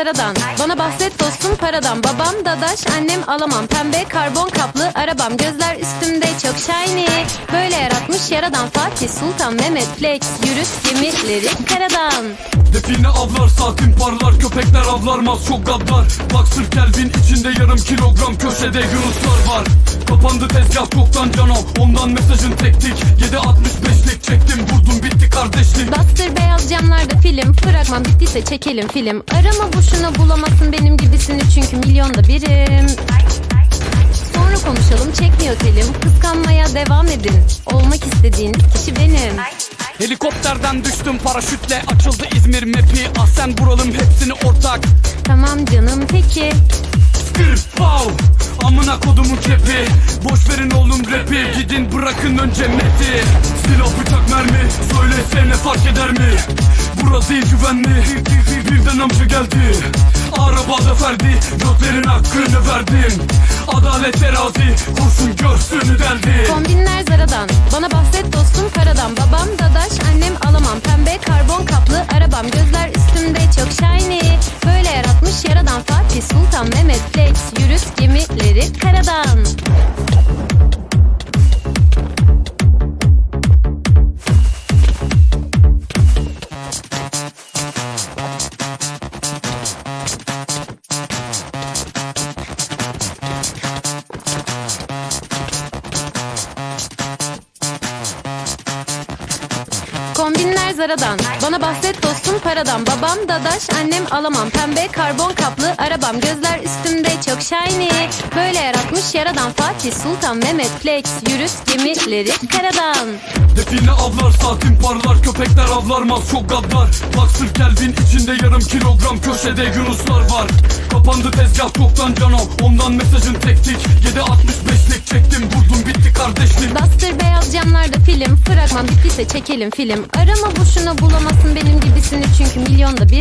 zaradan Bana bahset dostum paradan. Babam dadaş annem alamam. Pembe karbon kaplı arabam. Gözler üstümde çok shiny. Böyle yaratmış yaradan Fatih Sultan Mehmet Flex. Yürüt gemileri karadan. Define avlar saatin parlar Köpekler avlarmaz çok gadlar. Bak sırf Kelvin içinde yarım kilogram Köşede yunuslar var. Kapandı tezgah çoktan cano Ondan mesajın tektik 7.65'lik çektim vurdum bitti kardeşlik Bastır beyaz camlarda film Fragman bittiyse çekelim film. Arama boşuna bulamazsın benim gibisini Çünkü milyonda birim. Sonra konuşalım çekmiyor telim Kıskanmaya devam edin. Olmak istediğiniz kişi benim. Helikopterden düştüm paraşütle Açıldı İzmir map'i. Ah sen buralım hepsini ortak. Tamam canım peki. Skır wow Amına kodumun kepi Boş verin oğlum rapi. Gidin bırakın önce meti Silah bıçak mermi Söylesene fark eder mi? Burası değil güvenli. Birden amca geldi. Arabada ferdi Götlerin hakkını verdim Adalet terazi Kurşun göğsünü deldi Kombinler zaradan Bana bahset dostum paradan Babam dadaş annem alamam. Pembe karbon kaplı arabam Gözler üstümde çok shiny. Böyle yaratmış yaradan Fatih Sultan Mehmet Flex. Yürüt gemileri karadan Kombinler zaradan Bana bahset dostum paradan. Babam dadaş annem alamam. Pembe karbon kaplı arabam. Gözler üstümde çok shiny. Böyle yaratmış yaradan Fatih Sultan Mehmet. Flex Yürüt gemileri karadan. Define avlar saatin parlar Köpekler avlarmaz çok gadlar. Bak sırf Kelvin içinde yarım kilogram Köşede yunuslar var. Kapandı tezgah çoktan cano Ondan mesajın tektik 7.65'lik çektim Bastır camlarda film Fragman bittiyse çekelim film. Arama boşuna bulamazsın benim gibisini Çünkü milyonda bir